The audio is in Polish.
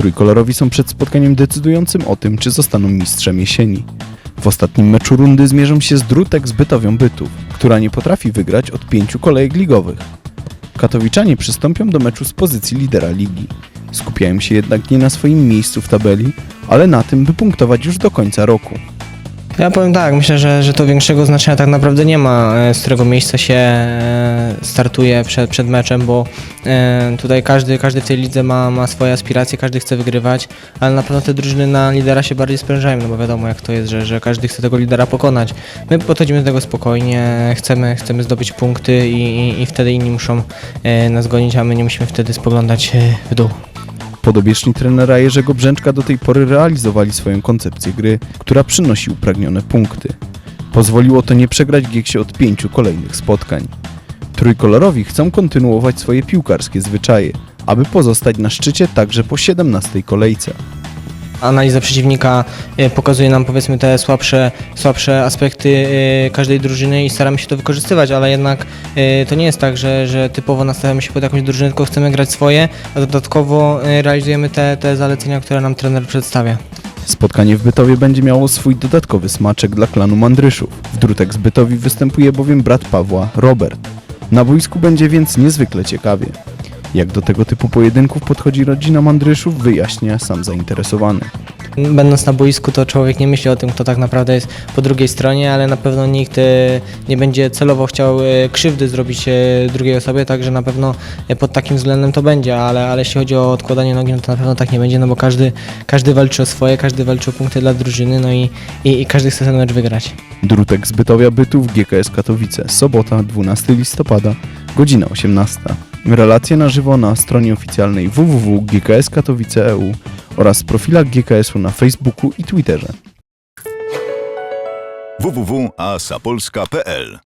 Trójkolorowi są przed spotkaniem decydującym o tym, czy zostaną mistrzem jesieni. W ostatnim meczu rundy zmierzą się z Drutek z Bytowią Bytów, która nie potrafi wygrać od pięciu kolejek ligowych. Katowiczanie przystąpią do meczu z pozycji lidera ligi. Skupiają się jednak nie na swoim miejscu w tabeli, ale na tym, by punktować już do końca roku. Ja powiem tak, myślę, że, że to większego znaczenia tak naprawdę nie ma, e, z którego miejsca się e, startuje przed, przed meczem, bo e, tutaj każdy, każdy w tej lidze ma, ma swoje aspiracje, każdy chce wygrywać, ale na pewno te drużyny na lidera się bardziej sprężają, no bo wiadomo jak to jest, że, że każdy chce tego lidera pokonać. My podchodzimy do tego spokojnie, chcemy, chcemy zdobyć punkty i, i, i wtedy inni muszą nas gonić, a my nie musimy wtedy spoglądać w dół. Podobieczni trenera Jerzego Brzęczka do tej pory realizowali swoją koncepcję gry, która przynosi upragnione punkty. Pozwoliło to nie przegrać Gieksie od pięciu kolejnych spotkań. Trójkolorowi chcą kontynuować swoje piłkarskie zwyczaje, aby pozostać na szczycie także po 17 kolejce. Analiza przeciwnika e, pokazuje nam powiedzmy te słabsze, słabsze aspekty e, każdej drużyny i staramy się to wykorzystywać, ale jednak e, to nie jest tak, że, że typowo nastawiamy się pod jakąś drużynę, tylko chcemy grać swoje, a dodatkowo realizujemy te, te zalecenia, które nam trener przedstawia. Spotkanie w Bytowie będzie miało swój dodatkowy smaczek dla klanu Mandryszów. W Drutek z Bytowi występuje bowiem brat Pawła, Robert. Na boisku będzie więc niezwykle ciekawie. Jak do tego typu pojedynków podchodzi rodzina Mandryszów, wyjaśnia sam zainteresowany. Będąc na boisku, to człowiek nie myśli o tym, kto tak naprawdę jest po drugiej stronie, ale na pewno nikt e, nie będzie celowo chciał e, krzywdy zrobić e, drugiej osobie, także na pewno pod takim względem to będzie, ale, ale jeśli chodzi o odkładanie nogi, no to na pewno tak nie będzie, no bo każdy, każdy walczy o swoje, każdy walczy o punkty dla drużyny, no i, i, i każdy chce ten mecz wygrać. Drutek z Bytowia Bytów, GKS Katowice, sobota 12 listopada, godzina 18. Relacje na żywo na stronie oficjalnej www.gkskatowice.eu oraz profilach GKS-u na Facebooku i Twitterze. www.asapolska.pl